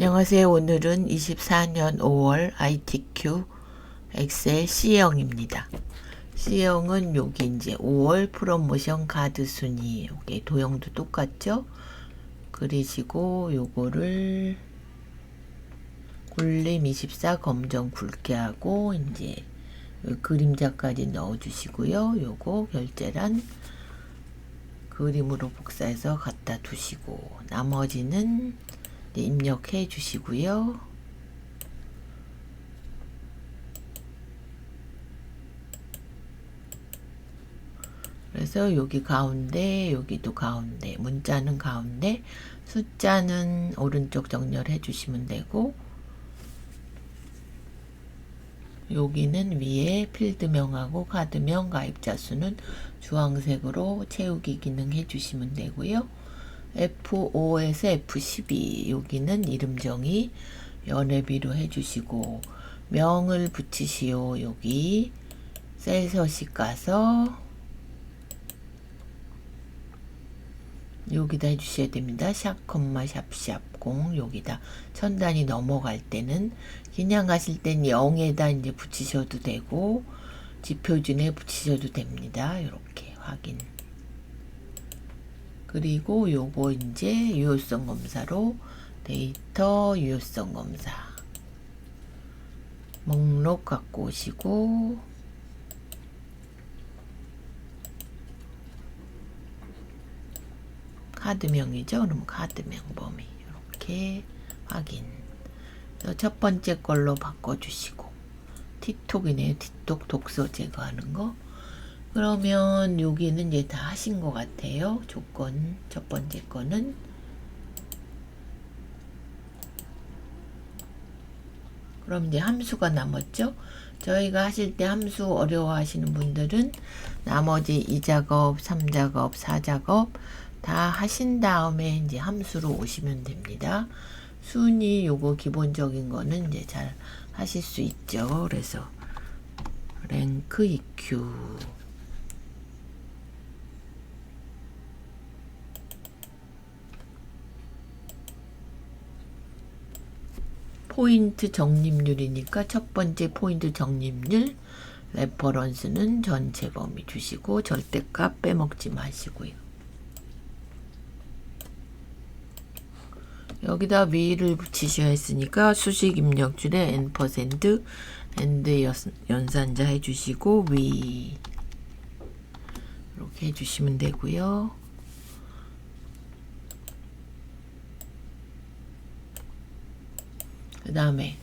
안녕하세요. 오늘은 24년 5월 ITQ 엑셀 C형입니다. C형은 여기 이제 5월 프로모션 카드 순위 여기 도형도 똑같죠? 그리시고 요거를 굴림 24 검정 굵게 하고 이제 그림자까지 넣어 주시고요. 요거 결제란 그림으로 복사해서 갖다 두시고 나머지는 네, 입력해 주시고요. 그래서 여기 가운데, 여기도 가운데, 문자는 가운데, 숫자는 오른쪽 정렬해 주시면 되고, 여기는 위에 필드명하고 카드명 가입자 수는 주황색으로 채우기 기능 해주시면 되고요. F5에서 F12 여기는 이름 정의 연회비로 해주시고 명을 붙이시오 여기 셀 서식 가서 여기다 해주셔야 됩니다. 샵 콤마 샵샵 공 여기다 천단이 넘어갈 때는 그냥 가실 땐 0에다 이제 붙이셔도 되고 지표준에 붙이셔도 됩니다. 이렇게 확인. 그리고 요거 이제 유효성 검사로 데이터 유효성 검사 목록 갖고 오시고 카드명이죠. 그럼 카드명 범위 이렇게 확인. 첫 번째 걸로 바꿔주시고 틱톡이네요. 틱톡 독서 제거하는 거. 그러면 여기는 이제 다 하신 것 같아요. 조건 첫 번째 거는 그럼 이제 함수가 남았죠. 저희가 하실 때 함수 어려워하시는 분들은 나머지 2작업, 3작업, 4작업 다 하신 다음에 이제 함수로 오시면 됩니다. 순위 요거 기본적인 거는 이제 잘 하실 수 있죠. 그래서 랭크 EQ 포인트 적립률이니까 첫 번째 포인트 적립률 레퍼런스는 전체 범위 주시고 절대값 빼먹지 마시고요. 여기다 위를 붙이셔야 했으니까 수식 입력줄에 n% 엔드 연산자 해주시고 위 이렇게 해주시면 되고요. 그 다음에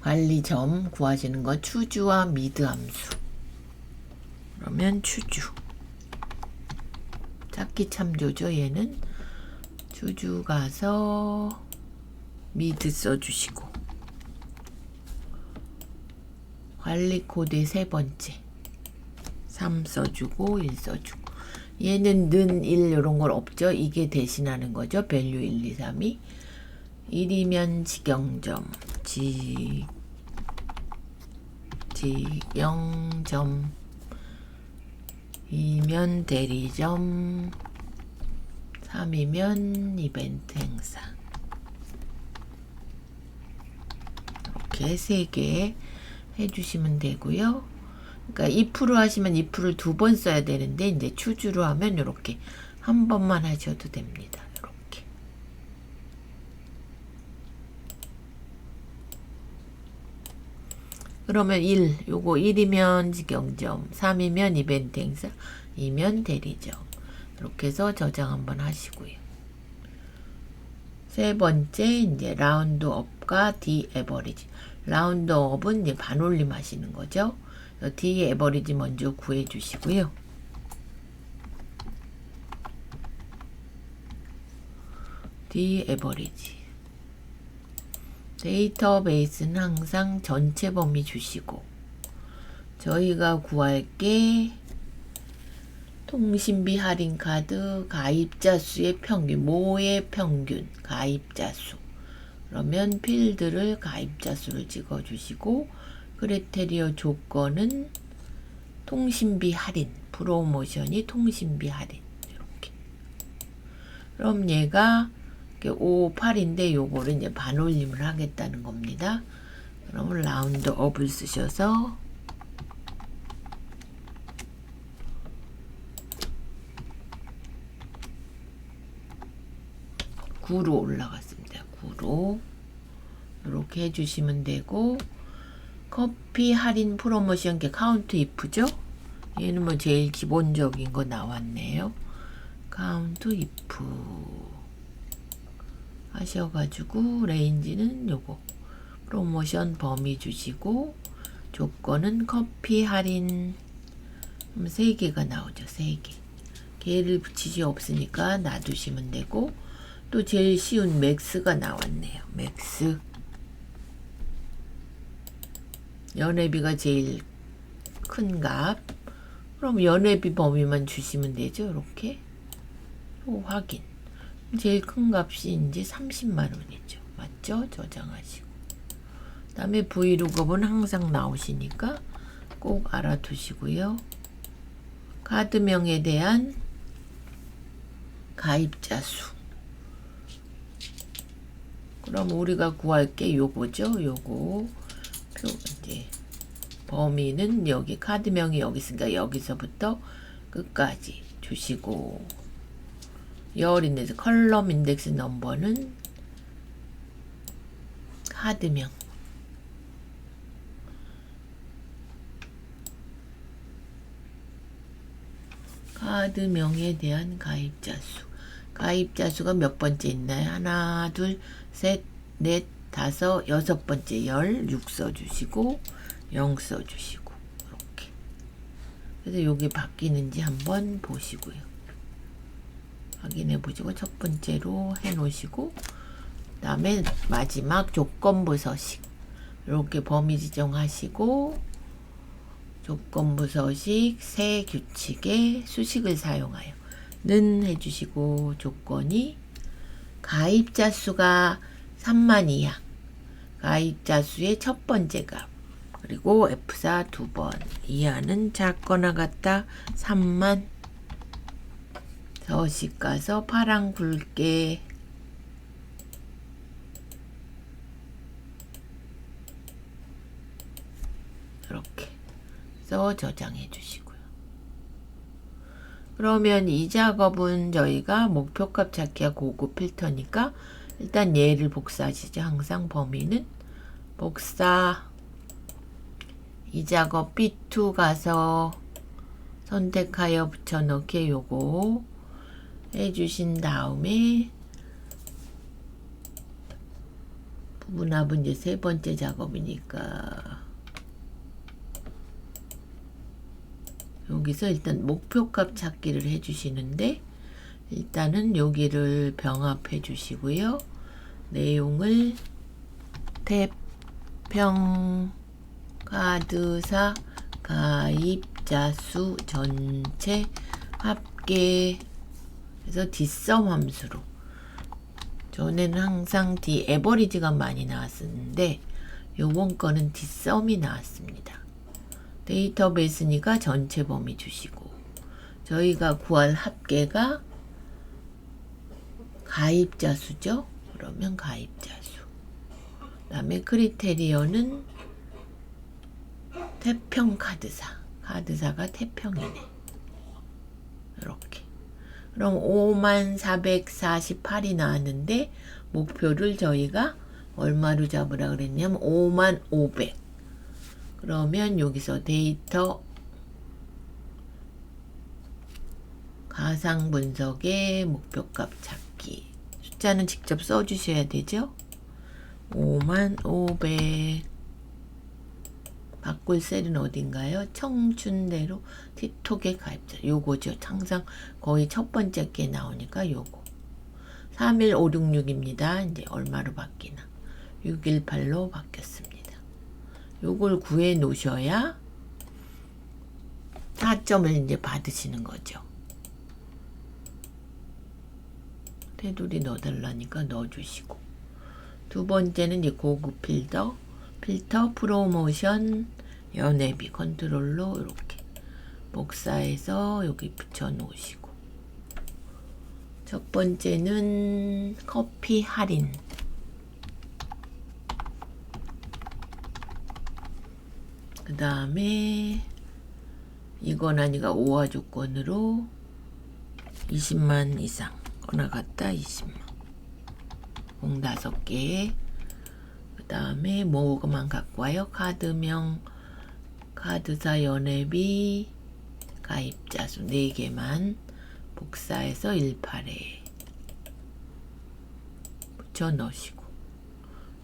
관리점 구하시는 거 추주와 미드 함수. 그러면 추주. 찾기 참조죠 얘는? 추주 가서 미드 써주시고. 관리 코드 세 번째. 3 써주고 1 써주고. 얘는 는 1 이런 걸 없죠? 이게 대신하는 거죠? 밸류 1 2 3이 1이면 직영점 지 직영점 이면 대리점 3이면 이벤트 행사 이렇게 세개 해주시면 되고요. 그러니까 2% 하시면 2%를 두 번 써야 되는데 이제 추주로 하면 이렇게 한 번만 하셔도 됩니다. 그러면 1, 요거 1이면 직영점, 3이면 이벤트 행사, 2면 대리점. 이렇게 해서 저장 한번 하시고요. 세 번째, 이제 라운드 업과 D 에버리지. 라운드 업은 이제 반올림 하시는 거죠. D 에버리지 먼저 구해 주시고요. D 에버리지. 데이터베이스는 항상 전체 범위 주시고 저희가 구할 게 통신비 할인 카드 가입자 수의 평균 모의 평균 가입자 수. 그러면 필드를 가입자 수를 찍어 주시고 크리테리어 조건은 통신비 할인 프로모션이 통신비 할인 이렇게. 그럼 얘가 5, 8인데 요거를 이제 반올림을 하겠다는 겁니다. 그러면 라운드 업을 쓰셔서 구로 올라갔습니다. 9로 이렇게 해주시면 되고 커피 할인 프로모션 게 카운트 이프죠? 얘는 뭐 제일 기본적인 거 나왔네요. 카운트 이프 하셔가지고 레인지는 요거 프로모션 범위 주시고 조건은 커피 할인 그럼 세 개가 나오죠. 세 개. 개를 붙이시 없으니까 놔두시면 되고 또 제일 쉬운 맥스가 나왔네요. 맥스. 연회비가 제일 큰 값. 그럼 연회비 범위만 주시면 되죠. 이렇게. 또 확인. 제일 큰 값이 이제 30만 원이죠. 맞죠? 저장하시고. 그 다음에 브이로그는 항상 나오시니까 꼭 알아두시고요. 카드명에 대한 가입자 수. 그럼 우리가 구할 게 요거죠. 요거 표 이제 범위는 여기 카드명이 여기 있으니까 여기서부터 끝까지 주시고 열 인데서 컬럼 인덱스 넘버는 카드명 카드명에 대한 가입자 수 가입자 수가 몇 번째 있나요? 하나, 둘, 셋, 넷, 다섯, 여섯 번째 열, 육 써주시고, 영 써주시고, 이렇게. 그래서 요게 바뀌는지 한번 보시고요. 확인해 보시고, 첫 번째로 해 놓으시고, 그 다음에 마지막 조건부 서식. 이렇게 범위 지정하시고, 조건부 서식 새 규칙의 수식을 사용하여 는 해주시고 조건이 가입자 수가 3만 이하. 가입자 수의 첫 번째 값. 그리고 F4 두 번. 이하는 작거나 같다. 3만 서식 가서 파랑 굵게 이렇게 써 저장해 주시고요. 그러면 이 작업은 저희가 목표값 찾기가 고급 필터니까 일단 얘를 복사하시죠. 항상 범위는 복사 이 작업 B2 가서 선택하여 붙여넣기 요거 해주신 다음에 부분합은 이제 세 번째 작업이니까 여기서 일단 목표값 찾기를 해주시는데 일단은 여기를 병합해 주시고요. 내용을 태평 카드사 가입자 수 전체 합계 그래서 뒷섬 함수로 전에는 항상 D 에버리지가 많이 나왔었는데 요번 거는 뒷섬이 나왔습니다. 데이터베이스니까 전체 범위 주시고 저희가 구할 합계가 가입자 수죠. 그러면 가입자 수. 그다음에 크리테리어는 태평 카드사. 카드사가 태평이네. 이렇게. 그럼 5만 448이 나왔는데 목표를 저희가 얼마로 잡으라 그랬냐면 5만 500. 그러면 여기서 데이터 가상 분석의 목표값 찾기 숫자는 직접 써주셔야 되죠. 5만 500 바꿀 셀은 어딘가요? 청춘대로 틱톡에 가입자 요거죠. 항상 거의 첫 번째 게 나오니까 요거 31566입니다. 이제 얼마로 바뀌나 618로 바뀌었습니다. 요걸 구해 놓으셔야 4점을 이제 받으시는 거죠. 테두리 넣어달라니까 넣어주시고 두 번째는 이제 고급 필터 필터 프로모션 연회비 컨트롤로 이렇게 복사해서 여기 붙여 놓으시고. 첫 번째는 커피 할인. 그 다음에 이건 아니가 5화 조건으로 20만 이상. 꺼나갔다 20만. 공 5개. 그 다음에 뭐만 갖고 와요? 카드명 카드사 연회비 가입자 수 4개만 복사해서 18에 붙여 넣으시고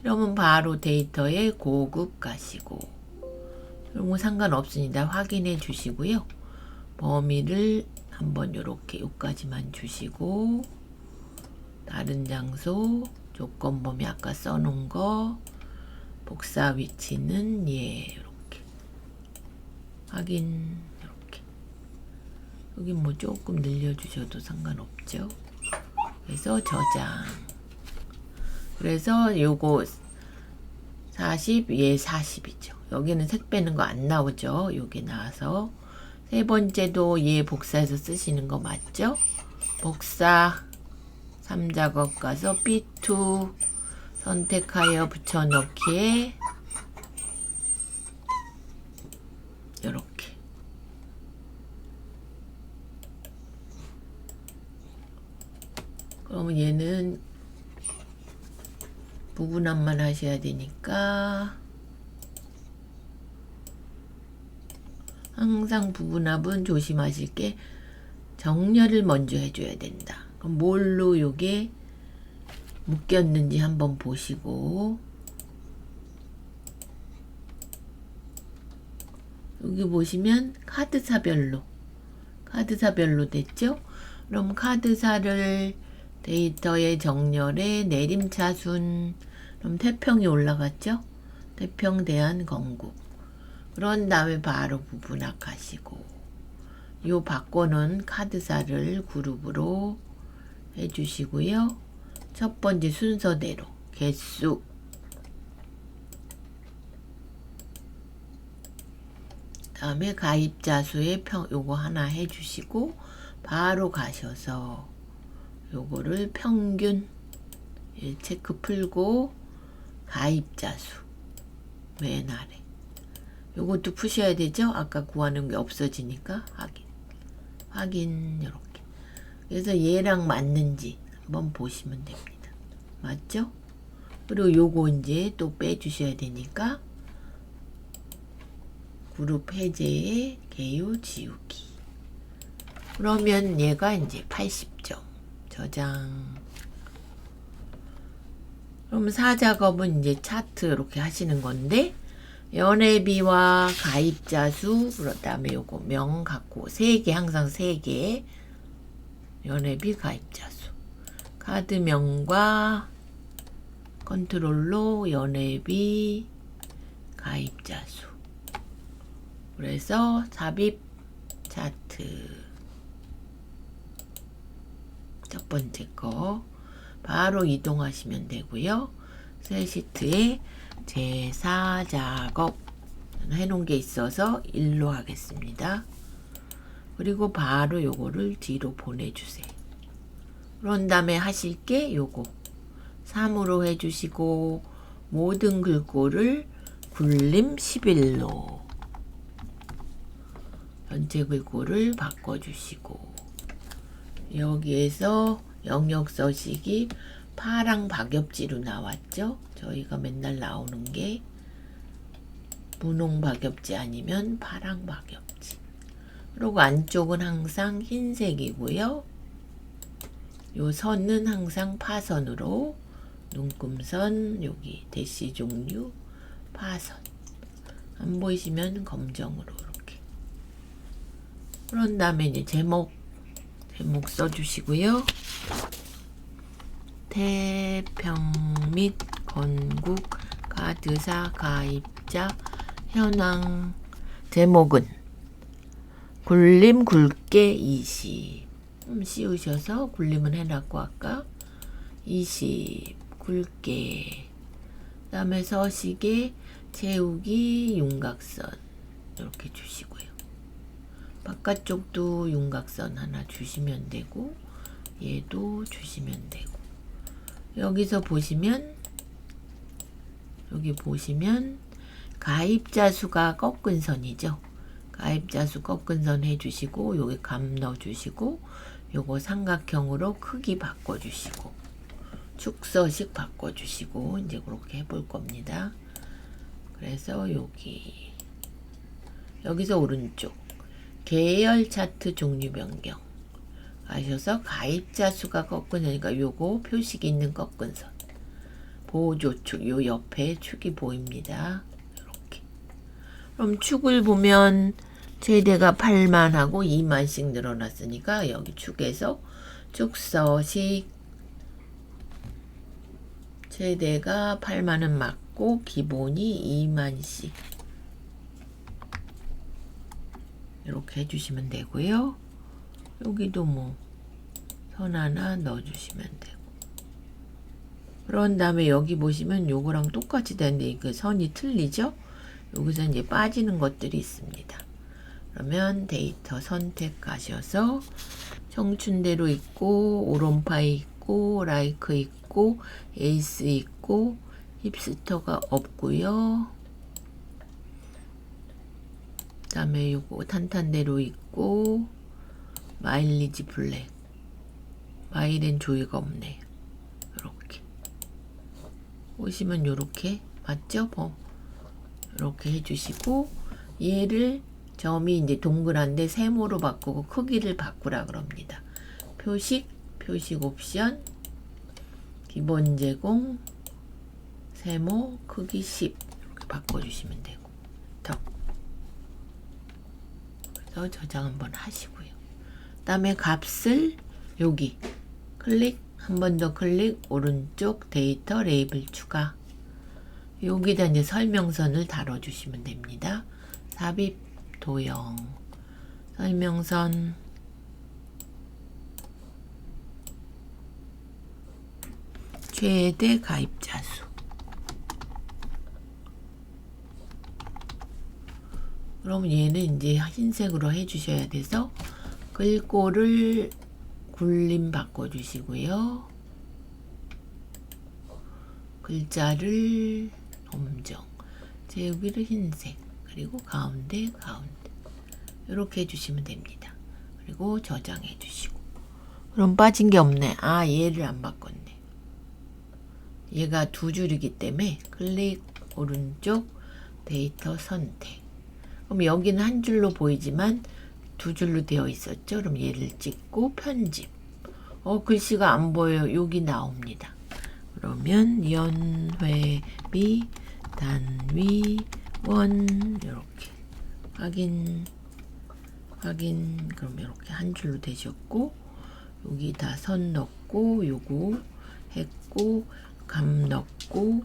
그러면 바로 데이터에 고급 가시고 이런 거 상관없습니다. 확인해 주시고요. 범위를 한번 이렇게 여기까지만 주시고 다른 장소 조건 범위 아까 써놓은 거 복사 위치는 예 확인 이렇게 여기 뭐 조금 늘려주셔도 상관없죠. 그래서 저장 그래서 요거 40, 얘 40이죠. 여기는 색 빼는 거 안 나오죠. 요게 나와서 세 번째도 얘 복사해서 쓰시는 거 맞죠? 복사 3작업 가서 B2 선택하여 붙여넣기에 이렇게 그러면 얘는 부분함만 하셔야 되니까 항상 부분합은 조심하실 게 정렬을 먼저 해줘야 된다. 그럼 뭘로 요게 묶였는지 한번 보시고 여기 보시면 카드사별로 카드사별로 됐죠? 그럼 카드사를 데이터의 정렬에 내림차순 그럼 태평이 올라갔죠? 태평 대한 건국 그런 다음에 바로 부분학하시고 요 바꿔놓은 카드사를 그룹으로 해주시고요. 첫 번째 순서대로 개수 다음에 가입자 수의 평 요거 하나 해주시고 바로 가셔서 요거를 평균 예, 체크 풀고 가입자 수 맨 아래 요것도 푸셔야 되죠? 아까 구하는 게 없어지니까 확인. 확인 이렇게. 그래서 얘랑 맞는지 한번 보시면 됩니다. 맞죠? 그리고 요거 이제 또 빼주셔야 되니까 그룹 해제에 개요 지우기. 그러면 얘가 이제 80점 저장. 그럼 사작업은 이제 차트 이렇게 하시는 건데 연회비와 가입자 수 그다음에 요거 명 갖고 세 개 항상 세 개. 연회비 가입자 수. 카드 명과 컨트롤로 연회비 가입자 수. 그래서 삽입 차트 첫 번째 거 바로 이동하시면 되고요. 새 시트에 제사 작업 해놓은 게 있어서 일로 하겠습니다. 그리고 바로 요거를 뒤로 보내주세요. 그런 다음에 하실 게 요거 3으로 해주시고 모든 글꼴을 굴림 11로 전체 글꼴을 바꿔주시고 여기에서 영역 서식이 파랑 박엽지로 나왔죠. 저희가 맨날 나오는 게 분홍 박엽지 아니면 파랑 박엽지. 그리고 안쪽은 항상 흰색이고요. 요 선은 항상 파선으로 눈금선 여기 대시 종류 파선 안 보이시면 검정으로 이렇게 그런 다음에 이제 제목 제목 써주시고요. 태평 및 건국 카드사 가입자 현황 제목은 굴림 굵게 20 음, 씌우셔서 굴림은 해놨고 아까 20 굵게. 그 다음에 서식에 채우기 윤곽선. 이렇게 주시고요 바깥쪽도 윤곽선 하나 주시면 되고 얘도 주시면 되고 여기서 보시면 여기 보시면 가입자 수가 꺾은 선이죠. 가입자 수 꺾은 선 해주시고 여기 감 넣어주시고 요거 삼각형으로 크기 바꿔주시고 축서식 바꿔주시고 이제 그렇게 해볼 겁니다. 그래서 여기 여기서 오른쪽 계열 차트 종류 변경. 하셔서 가입자 수가 꺾은 선이니까 요거 표식이 있는 꺾은 선. 보조축 요 옆에 축이 보입니다. 이렇게. 그럼 축을 보면 최대가 8만 하고 2만씩 늘어났으니까 여기 축에서 축서식 최대가 8만은 맞고 기본이 2만씩 이렇게 해주시면 되고요. 여기도 뭐 선 하나 넣어주시면 되고 그런 다음에 여기 보시면 요거랑 똑같이 되는데 그 선이 틀리죠? 여기서 이제 빠지는 것들이 있습니다. 그러면 데이터 선택하셔서 청춘대로 있고 오론파이 있고 라이크 있고 에이스 있고 힙스터가 없고요. 그다음에 요거 탄탄대로 있고 마일리지 블랙 마일엔 조이가 없네요. 이렇게 보시면 요렇게 맞죠? 뭐 이렇게 해주시고 얘를 점이 이제 동그란데 세모로 바꾸고 크기를 바꾸라 그럽니다. 표식, 표식 옵션, 기본 제공, 세모, 크기 10 이렇게 바꿔주시면 되고 더 그래서 저장 한번 하시고요. 그 다음에 값을 여기 클릭 한 번 더 클릭 오른쪽 데이터 레이블 추가 여기다 이제 설명선을 달아주시면 됩니다. 삽입 도형 설명선 최대 가입자 수 그럼 얘는 이제 흰색으로 해주셔야 돼서 글꼴을 굴림 바꿔주시고요. 글자를 검정, 제 여기를 흰색, 그리고 가운데 가운데 이렇게 해주시면 됩니다. 그리고 저장해 주시고 그럼 빠진 게 없네. 아 얘를 안 바꿨네. 얘가 두 줄이기 때문에 클릭 오른쪽 데이터 선택. 그럼 여기는 한 줄로 보이지만 두 줄로 되어 있었죠. 그럼 얘를 찍고 편집. 어 글씨가 안 보여요. 여기 나옵니다. 그러면 연회비 단위 원 이렇게 확인 확인 그럼 이렇게 한 줄로 되셨고 여기 다 선 넣고 요거 했고 감 넣고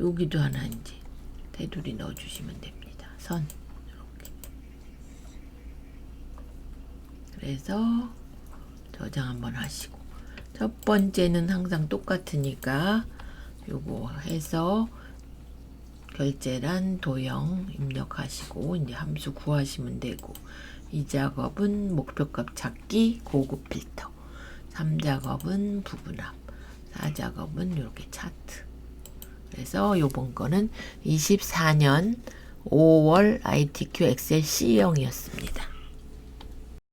여기도 하나 이제 테두리 넣어주시면 됩니다. 선 이렇게 그래서 저장 한번 하시고. 첫 번째는 항상 똑같으니까 요거 해서 결제란 도형 입력하시고 이제 함수 구하시면 되고. 이 작업은 목표값 찾기 고급 필터. 3작업은 부분합 4작업은 이렇게 차트. 그래서 요번 거는 24년 5월 ITQ 엑셀 C형이었습니다.